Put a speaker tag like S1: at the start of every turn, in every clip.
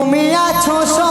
S1: তুমি আছো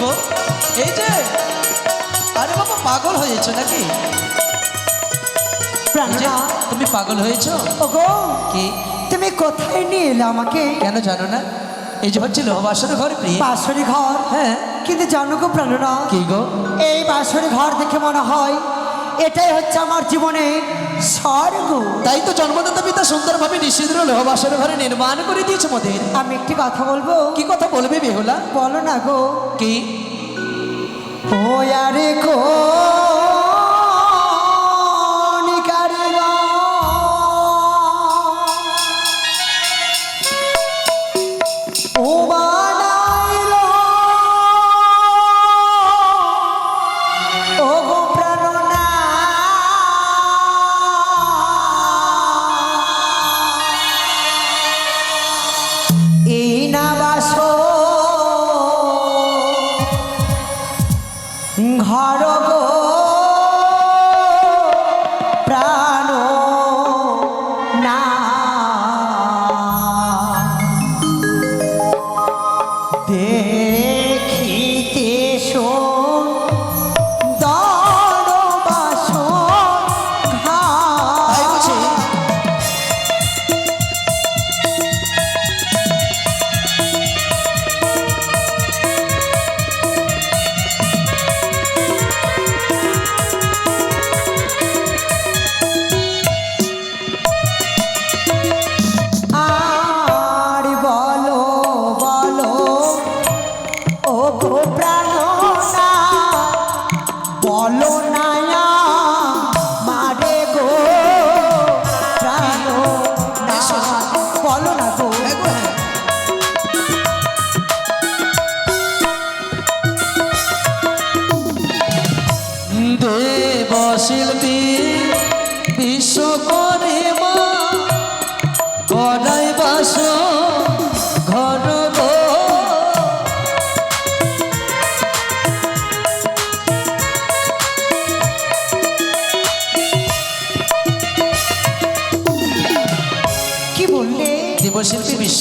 S2: গো এই যে আরে বাবা পাগল হয়েছো নাকি? তুমি পাগল হয়েছো?
S1: ওগো
S2: কি?
S1: তুমি কোথায় নিয়ে এলে আমাকে?
S2: কেন জানো না? এই যে হচ্ছিল বাসর ঘর
S1: বাসরি ঘর?
S2: হ্যাঁ।
S1: কিন্তু জানো গো প্রাণনা
S2: কি গো?
S1: এই বাসরি ঘর দেখে মনে হয় এটাই হচ্ছে আমার জীবনে স্বর্গ।
S2: তাই তো জন্মদাতা পিতা সুন্দরভাবে নিশ্চিত লোহবাসের ঘরে নির্মাণ করে দিয়েছে মোদের।
S1: আমি একটি কথা বলব?
S2: কি কথা বলবে বেহুলা?
S1: বলো না গো।
S2: কি?
S1: ও আরে গো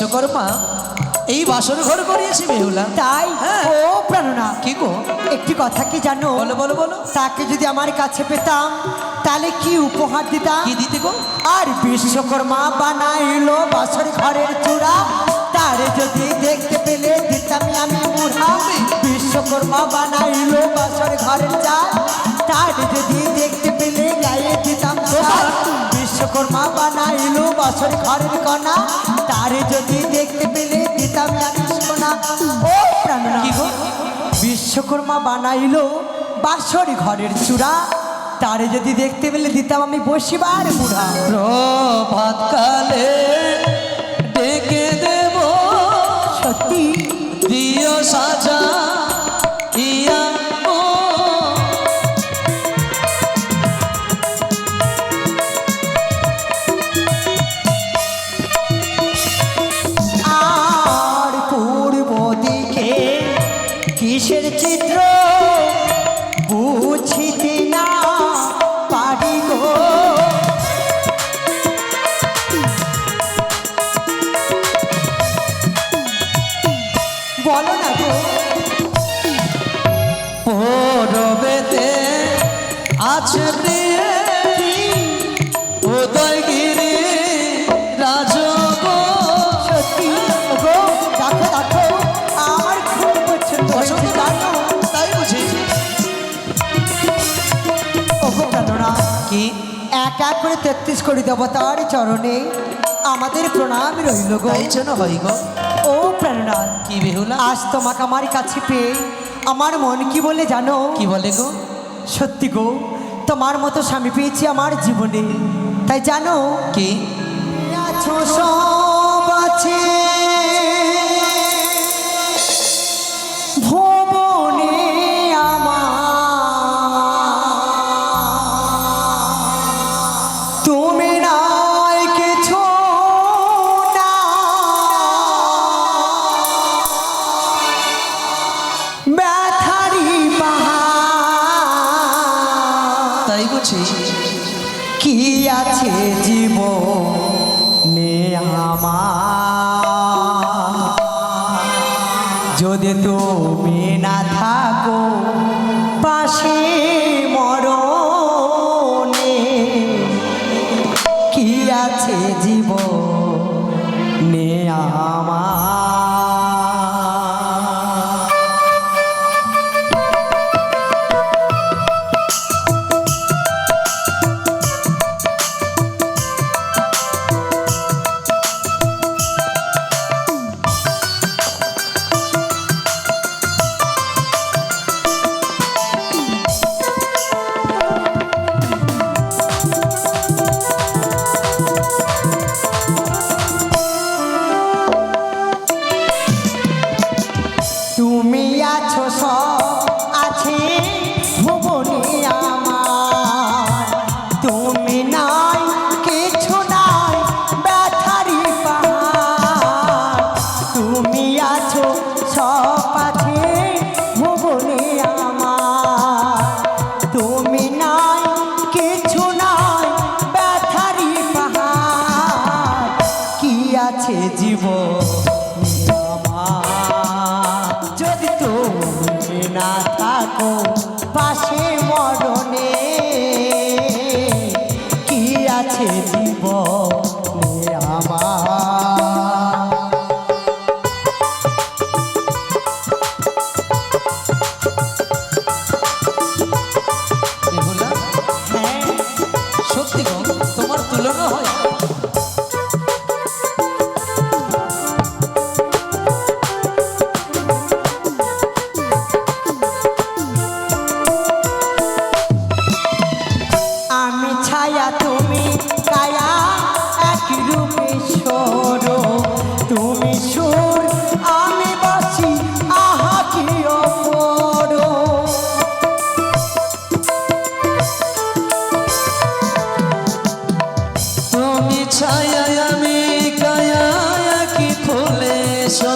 S2: বিশ্বকর্মা এই বাসর ঘর করিয়েছে বেহুলা।
S1: তাই?
S2: হ্যাঁ।
S1: ও প্রাণনা।
S2: কি গো?
S1: একটি কথা কি জানো?
S2: বলো বলো বলো।
S1: তাকে যদি আমার কাছে পেতাম তাহলে কি উপহার দিতাম?
S2: কি দিতে গো?
S1: আর বিশ্বকর্মা বানাইলো বাসর ঘরের চূড়া। তারে যদি দেখতে পেলে দিতাম আমি মুড়া বিশ্বকর্মা বানাইলো বাসর ঘরের চাল তারে যদি দেখতে পেলে গায়ে দিতাম আর যদি দেখতে পেলে দিতাম বিশ্বকর্মা বানাইল বাসর ঘরের চূড়া। তারে যদি দেখতে পেলে দিতাম আমি বসিবার বুড়া। প্রভাতকালে কিসের চিত্র বুঝিতে এক এক করে তেত্রিশ কোটি দেবতার চরণে আমাদের প্রণাম রইল গো।
S2: এই গো।
S1: ও প্রেরণা
S2: কি বেহুলা?
S1: আজ তোমাকে আমার কাছে পেয়ে আমার মন কি বলে জানো?
S2: কি বলে গো?
S1: সত্যি গো তোমার মতো স্বামী পেয়েছি আমার জীবনে। তাই জানো?
S2: কি?
S1: আছো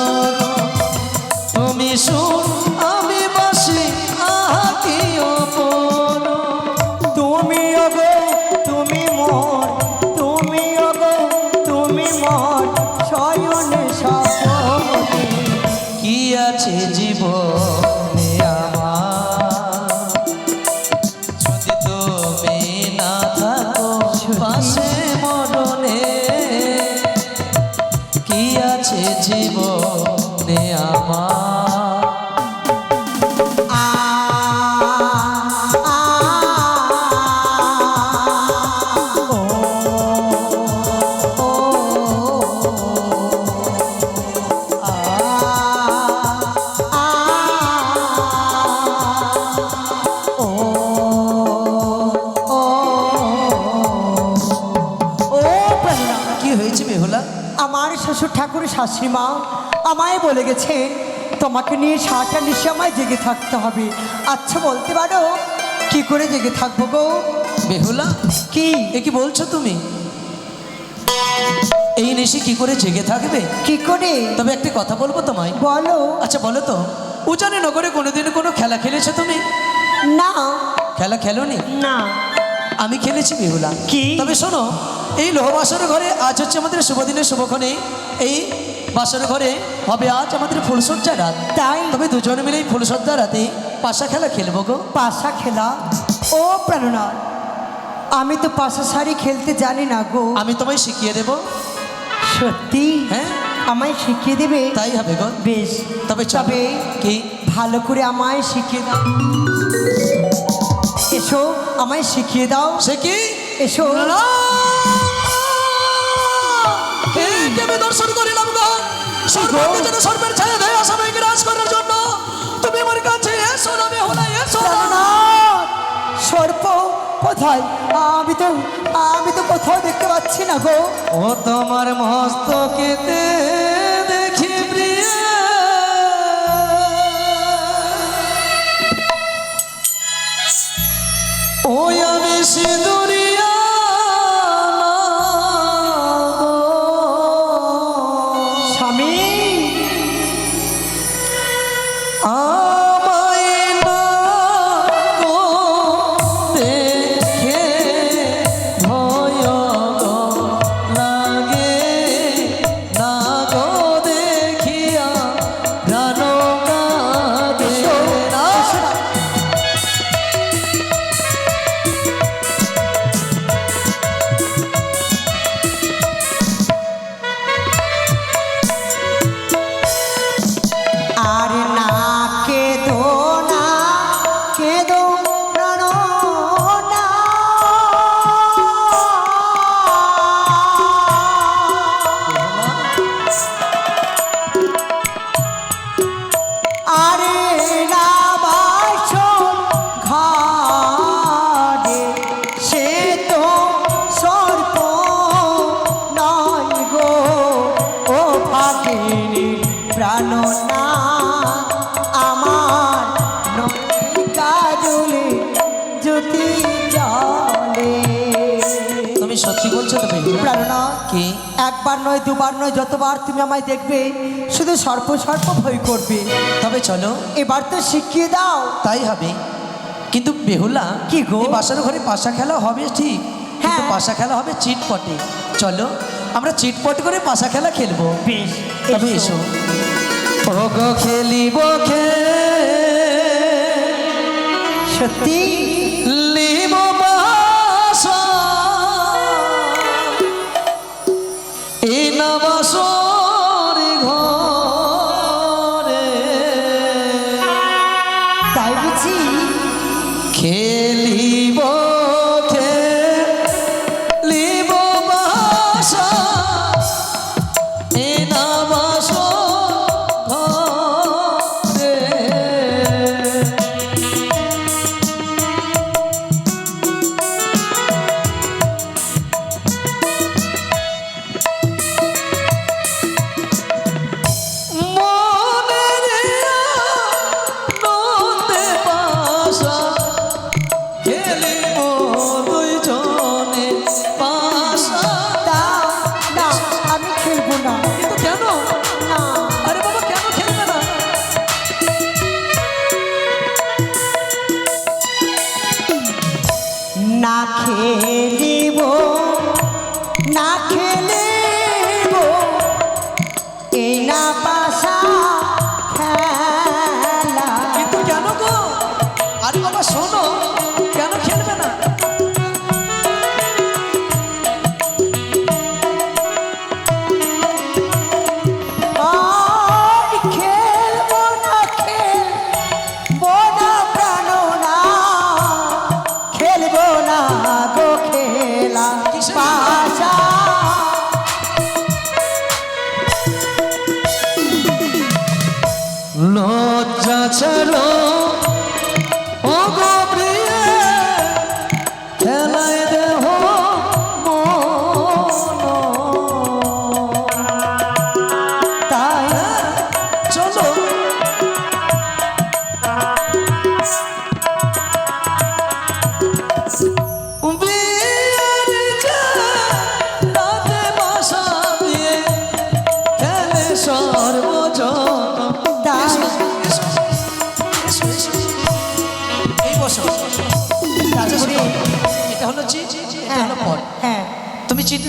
S1: Oh. সোনা ভাসুর ঠাকুর শাশুড়িমা আমায় বলে গেছেন তোমাকে নিয়ে সারাটা নিশে আমায় জেগে থাকতে হবে। আচ্ছা বলতে পারো কি করে জেগে থাকব গো?
S2: বেহুলা
S1: কি?
S2: এ কি বলছো তুমি? এই নেশে কি করে জেগে থাকবে?
S1: কি করে?
S2: তবে একটা কথা বলব তোমায়।
S1: বলো।
S2: আচ্ছা বলো তো উজানে নগরে কোনোদিন কোনো খেলা খেলেছো তুমি?
S1: না।
S2: খেলা খেলোনি?
S1: না।
S2: আমি খেলেছি বেহুলা
S1: কি?
S2: তবে শোনো এই লোহবাসর ঘরে আজ হচ্ছে আমাদের শুভদিনের শুভক্ষণে। এই বাসর ঘরে হবে আজ আমাদের ফুলসজ্জা রাত।
S1: তাই?
S2: তবে দুজনে মিলে এই ফুলসজ্জা রাতে পাশা খেলা খেলব গো।
S1: পাশা খেলা? ও প্রেরণা আমি তো পাশা শাড়ি খেলতে জানি না গো।
S2: আমি তোমায় শিখিয়ে দেব।
S1: সত্যি?
S2: হ্যাঁ।
S1: আমায় শিখিয়ে দেবে?
S2: তাই হবে গো।
S1: বেশ।
S2: তবে।
S1: তবে
S2: কি?
S1: ভালো করে আমায় শিখিয়ে দাও। আমায় শিখিয়ে দাও।
S2: সে কি?
S1: এসো।
S2: কেবে দর্শন করিলাম গো? সর্বত্র যেন সর্বের ছায়া দেয় আসামাইকে রাজ করার জন্য। তুমি আমার কাছে এসো এসো
S1: সর্প কোথায়? আমি তো আমি তো কোথাও দেখতে পাচ্ছি না গো।
S2: ও তোমার মস্তকেতে ওই আমি সিঁদুরিয়া
S1: একবার নয় দুবার নয় যতবার তুমি আমায় দেখবে শুধু সর্প সর্প ভয় করবে।
S2: তবে চলো।
S1: এবার তো শিখিয়ে দাও।
S2: তাই হবে। কিন্তু বেহুলা
S1: কি গো?
S2: বাসার ঘরে পাশা খেলা হবে ঠিক
S1: হ্যাঁ।
S2: পাশা খেলা হবে চিটপটে। চলো আমরা চিটপট করে পাশা খেলা খেলব।
S1: বেশ
S2: তবে এসো। ও গো খেলিব খে
S1: সত্যি?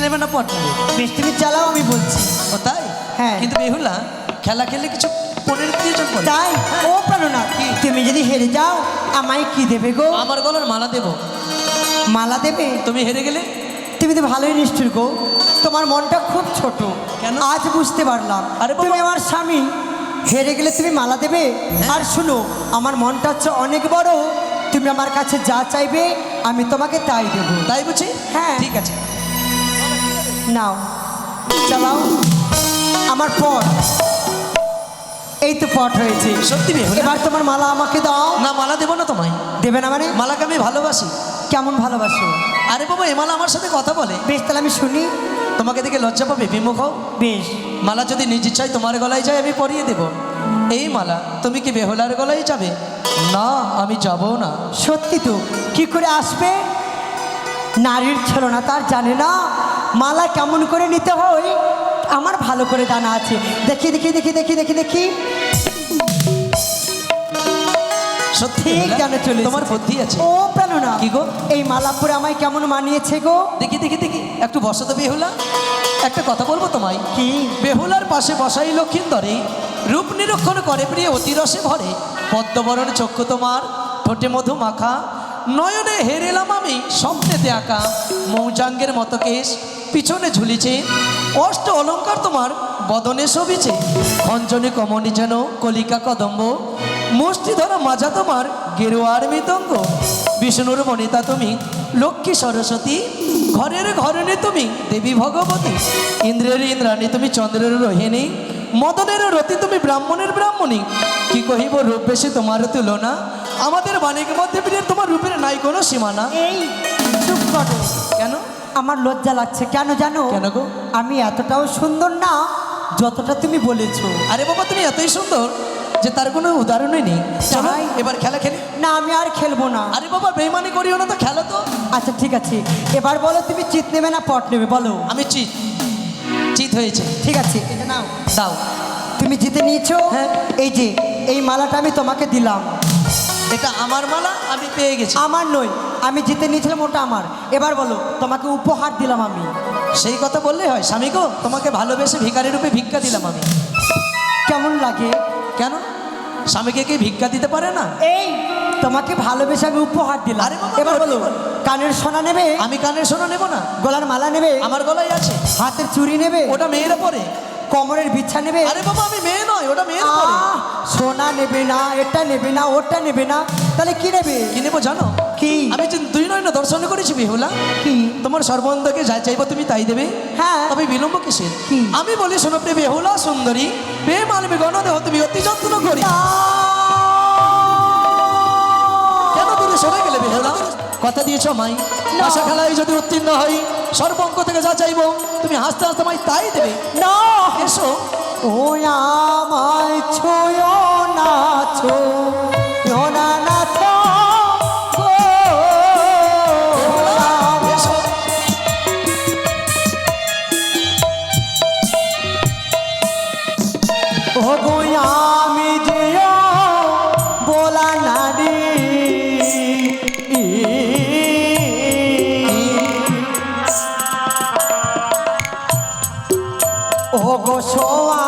S2: নেবে না পট নেবে
S1: বেশ তুমি চালাও আমি বলছি।
S2: ও তাই?
S1: হ্যাঁ।
S2: কিন্তু বেহুলা খেলা খেলে কিছু পনেরো প্রয়োজন পড়ে
S1: তাই? ও প্রাণনাথ
S2: কি?
S1: তুমি যদি হেরে যাও আমায় কি দেবে গো?
S2: আমার গলার মালা দেবো।
S1: মালা দেবে?
S2: তুমি হেরে গেলে?
S1: তুমি তো ভালোই নিষ্ঠুর গো। তোমার মনটা খুব ছোট।
S2: কেন?
S1: আজ বুঝতে পারলাম।
S2: আরে
S1: তুমি আমার স্বামী। হেরে গেলে তুমি মালা দেবে? আর শুনো আমার মনটা হচ্ছে অনেক বড়। তুমি আমার কাছে যা চাইবে আমি তোমাকে তাই দেবো।
S2: তাই বুঝি?
S1: হ্যাঁ।
S2: ঠিক আছে।
S1: নাও চালাও। আমার পট। এই তো পট হয়েছে।
S2: সত্যি
S1: এবার তোমার মালা আমাকে দাও।
S2: না মালা দেবো না তোমায়।
S1: দেবে না মানে?
S2: মালাকে আমি ভালোবাসি।
S1: কেমন ভালোবাসো?
S2: আরে বাবা এ মালা আমার সাথে কথা বলে।
S1: বেশ তাহলে আমি শুনি।
S2: তোমাকে দেখে লজ্জা পাবে বিমুখ।
S1: বেশ।
S2: মালা যদি নিজ ইচ্ছায় তোমার গলায় যায় আমি পরিয়ে দেব। এই মালা তুমি কি বেহুলার গলায় যাবে? না আমি যাব না।
S1: সত্যি তো কি করে আসবে? নারীর ছিল না তার জানে না। মালা কেমন করে নিতে হয়? আমার ভালো করে জানা আছে। দেখি দেখি দেখি দেখি দেখি দেখি।
S2: সত্যি?
S1: জানে চলে
S2: তোমার বুদ্ধি আছে।
S1: ও প্রাণনা
S2: কি গো?
S1: এই মালা পরে আমায় কেমন মানিয়েছে গো?
S2: দেখি দেখি দেখি। একটু বসো তো বেহুলা। একটা কথা বলব তোমায়।
S1: কি?
S2: বেহুলার পাশে বসাই লক্ষিন্দরে রূপ নিরীক্ষণ করে প্রিয় অতিরসে ভরে। পদ্মবরণ চক্ষু তোমার ঠোঁটে মধু মাখা। নয়নে হেরেলাম আমি স্বপ্নেতে আঁকা। মৌজাঙ্গের মতো কেশ পিছনে ঝুলিছে অষ্ট অলঙ্কার তোমার বদনে শোভিছে। খঞ্জনে কমনি যেন কলিকা কদম্ব মুষ্টি ধরা মাজা তোমার গেরুয়ার মৃতঙ্গ বিষ্ণুর মনিতা তুমি লক্ষ্মী সরস্বতী ঘরের ঘরণে তুমি দেবী ভগবতী। ইন্দ্রের ইন্দ্রাণী তুমি চন্দ্রের রোহিণী। মদনের রতি তুমি ব্রাহ্মণের ব্রাহ্মণী। কি কহিব রূপ বেশি তোমার তুলনা? আমাদের বাণিক মধ্যে তোমার রূপের নাই কোনো সীমানা।
S1: এই
S2: কেন?
S1: আমার লজ্জা লাগছে। কেন জানো?
S2: কেন গো?
S1: আমি এতটাও সুন্দর না যতটা তুমি বলেছ।
S2: আরে বাবা তুমি এতই সুন্দর যে তার কোনো উদাহরণই নেই। চলো
S1: তাই?
S2: এবার খেলা খেলি।
S1: না আমি আর খেলব না।
S2: আরে বাবা বেইমানি করিও না তো খেলো তো।
S1: আচ্ছা ঠিক আছে। এবার বলো তুমি চিত নেবে না পট নেবে বলো।
S2: আমি চিত। চিত হয়েছে।
S1: ঠিক আছে এটা নাও।
S2: দাও।
S1: তুমি জিতে নিয়েছো।
S2: হ্যাঁ।
S1: এই যে এই মালাটা আমি তোমাকে দিলাম।
S2: এটা আমার মালা আমি পেয়ে গেছি।
S1: আমার নই আমি জিতে নিয়েছিলাম ওটা আমার। এবার বলো তোমাকে উপহার দিলাম আমি।
S2: সেই কথা বললে হয়। স্বামী গো তোমাকে ভালোবেসে ভিকারি রূপে ভিক্ষা দিলাম আমি।
S1: কেমন লাগে?
S2: কেন? স্বামীকে কি ভিক্ষা দিতে পারে না?
S1: এই তোমাকে ভালোবেসে আমি উপহার দিলাম।
S2: আরে বাবা,
S1: এবার বলো।
S2: বলো।
S1: কানের সোনা নেবে?
S2: আমি কানের সোনা নেব না।
S1: গলার মালা নেবে?
S2: আমার গলায় আছে।
S1: হাতের চুড়ি নেবে?
S2: ওটা মেয়েরা পরে।
S1: কোমরের বিছা নেবে?
S2: আরে বাবা আমি মেয়ে নয় ওটা পরে
S1: সোনা নেবে না এটা নেবে না ওটা নেবে না। তাহলে কি নেবে?
S2: কি নেব জানো?
S1: কি?
S2: আমি যে দুই নয় না দর্শন করেছি বেহুলা।
S1: কি?
S2: তোমার সর্বন্ধকে যা চাইব তুমি তাই দেবে।
S1: হ্যাঁ।
S2: তবে বিলম্ব কিসের?
S1: কি?
S2: আমি বলি শোনো প্রিয় বেহুলা সুন্দরী প্রেম মানবী গণদেহ তুমি অতি যত্ন করি কেন তুমি সরে গেলে বেহুলা? কথা দিয়েছ মাই। আশা খেলায় যদি উত্তীর্ণ হই সর্বঙ্ক থেকে যা চাইব তুমি হাসতে হাসতে মাই তাই দেবে।
S1: না।
S2: এসো।
S1: ও আমায় ছোয় না ছোয় না ও গো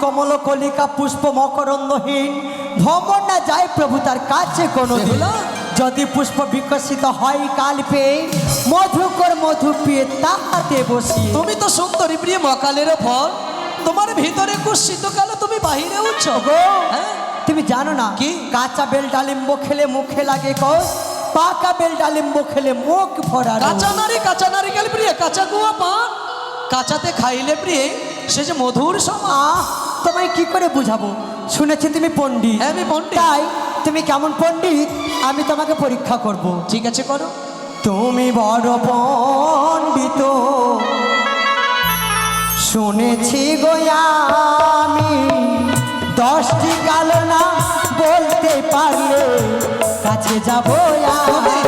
S1: কমল কলিকা পুষ্প মকরন্দহীন ভ্রমণ না যায় প্রভু তার কাছে কোনো
S2: বেহুলা?
S1: যদি পুষ্প বিকশিত হয় কাল পেয়ে মধুকর মধু পেয়ে তাহাতে বসি
S2: তুমি তো সুন্দরী প্রিয় মকালের ফল তোমার ভিতরে কুৎসিত কালে তুমি বাহিরে উঠছ
S1: গো
S2: হ্যাঁ
S1: তুমি জানো না
S2: কি?
S1: কাঁচা বেল ডালিম্ব খেলে মুখে লাগে কষ পাকা বেল ডালিম্ব খেলে মুখ ভরা।
S2: কাঁচা নারী কাঁচা নারিকেল প্রিয়ে কাঁচা গুয়া পান কাঁচাতে খাইলে প্রিয়ে সে যে মধুর সমা
S1: তোমায় কি করে বুঝাবো? শুনেছি তুমি পণ্ডিত।
S2: হ্যাঁ, আমি পণ্ডিত।
S1: তাই তুমি কেমন পণ্ডিত? আমি তোমাকে পরীক্ষা করব।
S2: ঠিক আছে করো।
S1: তুমি বড় পণ্ডিত। শুনেছি গো আমি। দশটি কালো না বলতে পারলে কাছে যাব আমি।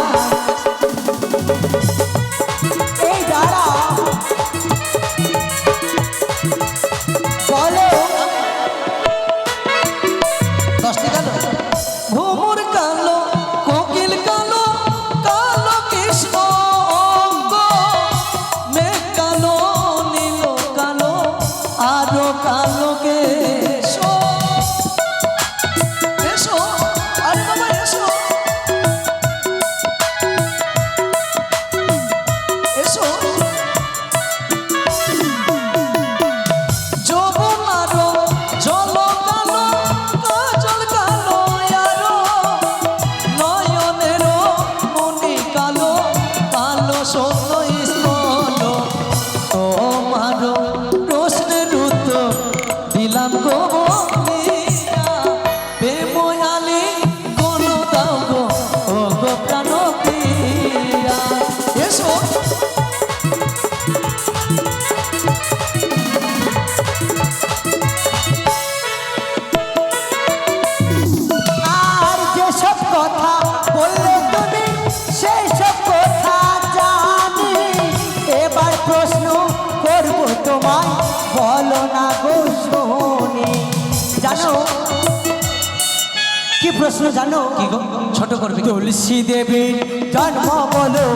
S1: জানো? কি
S2: গো? ছোট করবে।
S1: তুলসী দেবীর জন্ম বলো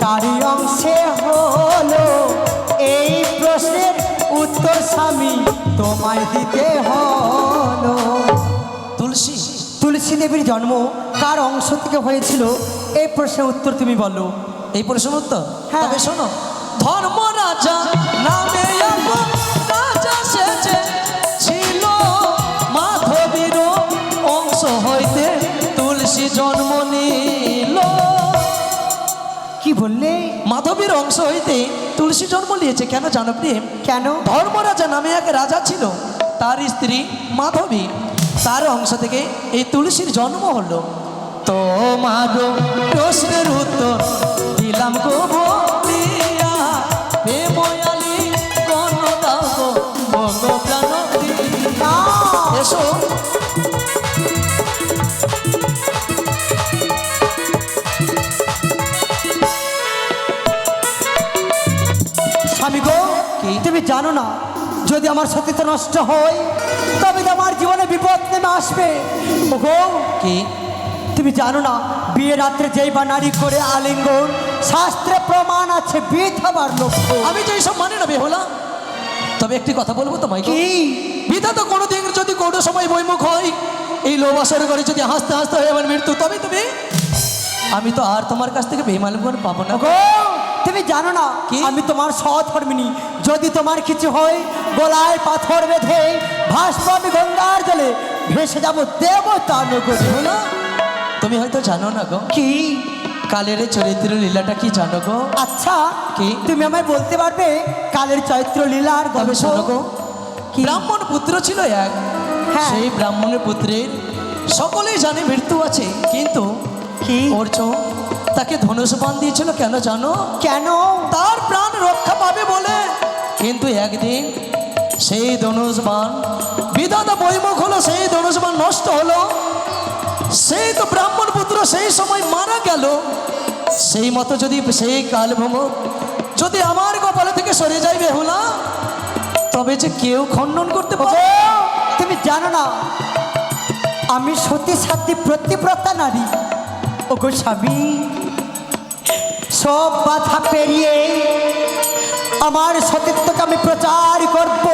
S1: তারই অংশে হলো। এই প্রশ্নের উত্তর স্বামী তোমায় দিতে হলো।
S2: তুলসী?
S1: তুলসী দেবীর জন্ম কার অংশ থেকে হয়েছিল? এই প্রশ্নের উত্তর তুমি বলো।
S2: এই প্রশ্ন উত্তর?
S1: হ্যাঁ।
S2: শোনো ধর্মরাজা নামে তুলসী জন্ম নিল।
S1: কি বললে?
S2: মাধবীর অংশ হইতে তুলসী জন্ম নিয়েছে কেন জানো প্রেম?
S1: কেন?
S2: ধর্মরাজা নামে এক রাজা ছিল তার স্ত্রী মাধবী। তার অংশ থেকে এই তুলসীর জন্ম হলো। তো মাধব প্রশ্নের উত্তর দিলাম গো
S1: জানো না যদি আমার সতীত্ব নষ্ট হয় তবে তো আমার জীবনে বিপদ নেমে আসবে।
S2: কি?
S1: তুমি জানো না বিয়ে রাত্রে যেই বা নারী করে আলিঙ্গন শাস্ত্রে প্রমাণ আছে বিধবার লক্ষ্য।
S2: আমি তো এইসব মানে না বেহুলা তবে একটি কথা বলব তোমায়
S1: কি?
S2: বিধা তো কোনোদিন যদি কোনো সময় বৈমুখ হয় এই লোবাসের ঘরে যদি হাসতে হাসতে হয় আমার মৃত্যু তবে তুমি আমি তো আর তোমার কাছ থেকে বেমালুন পাবো না।
S1: গো তুমি জানো না
S2: কি?
S1: আমি তোমার সহধর্মিনী। যদি তোমার কিছু হয় গলায় পাথর বেঁধে ভাসবো আমি গঙ্গার জলে। ভেসে যাব দেবতা নগরে
S2: বেহুলা তুমি হয়তো জানো না গো।
S1: কি?
S2: কালের চরিত্র লীলাটা কি জানো গো?
S1: আচ্ছা
S2: কি?
S1: তুমি আমায় বলতে পারবে কালের চৈত্র লীলার
S2: তবে শোনো গো
S1: কি?
S2: ব্রাহ্মণ পুত্র ছিল এক।
S1: হ্যাঁ।
S2: সেই ব্রাহ্মণের পুত্রের সকলেই জানে মৃত্যু আছে। কিন্তু
S1: কি?
S2: ওর চোখ তাকে ধনুষ বান দিয়েছিল কেন জানো?
S1: কেন?
S2: তার প্রাণ রক্ষা পাবে বলে। কিন্তু একদিন সেই ধনুষ বান বিধাতা বৈমুখ হলো সেই ধনুষ বান নষ্ট হলো। সেই তো ব্রাহ্মণ পুত্র সেই সময় মারা গেল। সেই মতো যদি সেই কালভঙ্গ যদি আমার কপালে থেকে সরে যায় বেহুলা তবে যে কেউ খণ্ডন করতে পারে।
S1: ও, তুমি জানো না আমি সতী সাথী প্রতিব্রতা নারী। ও গো স্বামী সব বাধা পেরিয়ে আমার সতীত্বকে আমি প্রচার করব।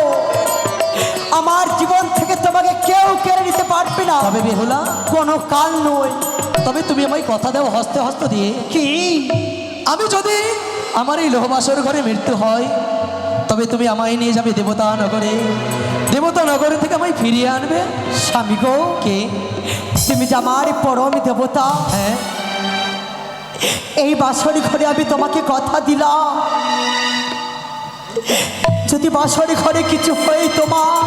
S1: আমার জীবন থেকে তোমাকে কেউ কেড়ে নিতে পারবে না।
S2: তবে বেহুলা
S1: কোনো কাল নয়।
S2: তবে তুমি আমায় কথা দাও হস্তে হস্ত দিয়ে।
S1: কি?
S2: আমি যদি আমার এই লোহবাসর ঘরে মৃত্যু হয় তবে তুমি আমায় নিয়ে যাবে দেবতা নগরে। দেবতা নগরে থেকে আমায় ফিরিয়ে আনবে।
S1: স্বামী গো
S2: কে?
S1: তুমি যে আমার পরম দেবতা।
S2: হ্যাঁ।
S1: এই বাসরি ঘরে আমি তোমাকে কথা দিলাম। যদি বাসরি ঘরে কিছু হয় তোমার,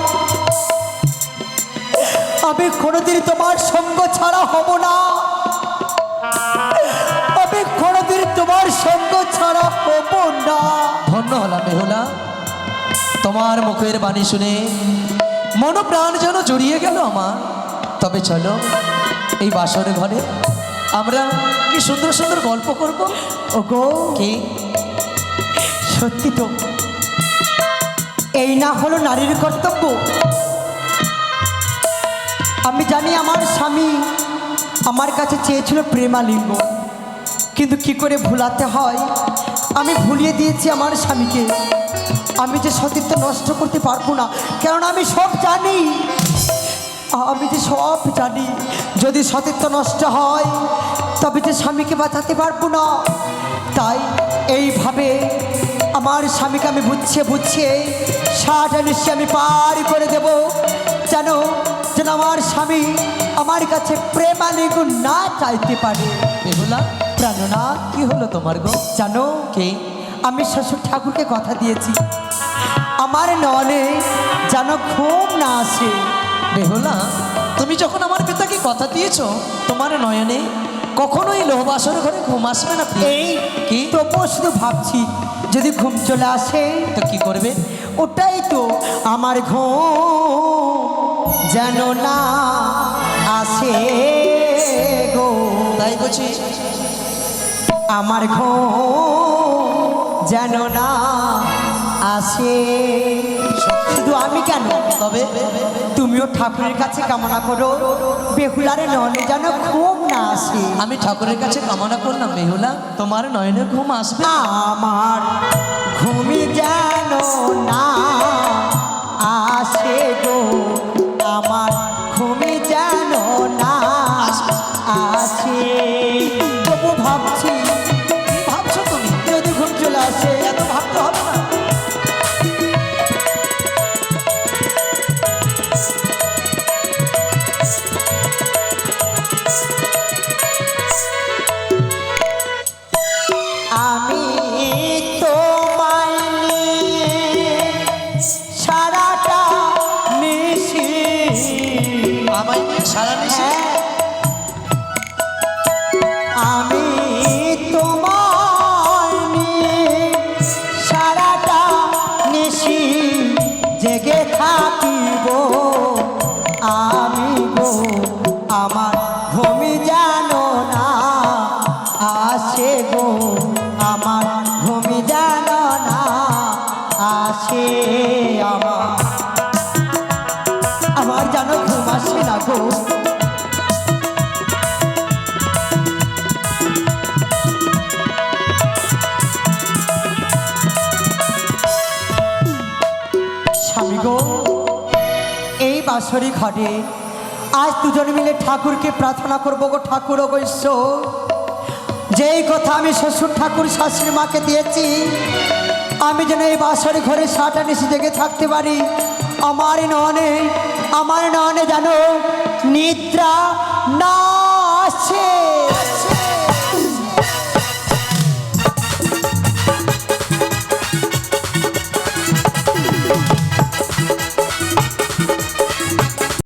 S1: আমি কোনোদিন তোমার সঙ্গ ছাড়া হব না। আমি কোনোদিন তোমার সঙ্গ ছাড়া হব না।
S2: ধন্য হলাম বেহুলা তোমার মুখের বাণী শুনে মনোপ্রাণ যেন জড়িয়ে গেল আমার। তবে চলো, এই বাসর ঘরে আমরা কি সুন্দর সুন্দর গল্প করব?
S1: গো
S2: কি?
S1: সত্যি তো। এই না হলো নারীর কর্তব্য। আমি জানি আমার স্বামী আমার কাছে চেয়েছিল প্রেমালিঙ্গ। কিন্তু কি করে ভুলাতে হয়? আমি ভুলিয়ে দিয়েছি আমার স্বামীকে। আমি যে সতীত্ব নষ্ট করতে পারব না। কারণ আমি সব জানি। আমি যে সব জানি। যদি সতীত্ব নষ্ট হয় তবে যে স্বামীকে বাঁচাতে পারব না তাই এইভাবে আমার স্বামীকে আমি বুঝছে বুঝছে সারাটা নিশ্চয় আমি পার করে দেব। যেন যেন আমার স্বামী আমার কাছে প্রেমালিগুণ না চাইতে পারে।
S2: বেহুলা
S1: প্রাণনা
S2: কি হলো তোমার গো?
S1: জানো
S2: কে?
S1: আমি শ্বশুর ঠাকুরকে কথা দিয়েছি। আমার ননে যেন ঘুম না আসে।
S2: বেহুলা তুমি যখন আমার পিতাকে কথা দিয়েছ তোমার নয়নে কখনোই লোহবাসর ঘরে ঘুম আসবে না।
S1: এই
S2: কি?
S1: তবুও শুধু ভাবছি যদি ঘুম চলে আসে
S2: তো কি করবে?
S1: ওটাই তো আমার ঘুম যেন না আসে গো।
S2: তাই বলছি
S1: আমার ঘুম যেন না আসে শুধু আমি কেন?
S2: তবে
S1: তুমিও ঠাকুরের কাছে কামনা করো। বেহুলারে নয়নে যেন ঘুম না আসে।
S2: আমি ঠাকুরের কাছে কামনা করলাম বেহুলা তোমার নয়নে ঘুম আসবে।
S1: আমার ঘুমি যেন না আসে গো, আমার ভূমি জানো আসে আমার। আমার যেন ঘুম আসে না গো। এই বাসরি ঘটে আজ দুজন মিলে ঠাকুরকে প্রার্থনা করব গো, ঠাকুর অবশ্য যেই কথা আমি শ্বশুর ঠাকুর শাশুড়ি মাকে দিয়েছি, আমি যেন এই বাসরি ঘরে সাটা নিশি জেগে থাকতে পারি। আমার ননে আমার ননে যেন নিদ্রা না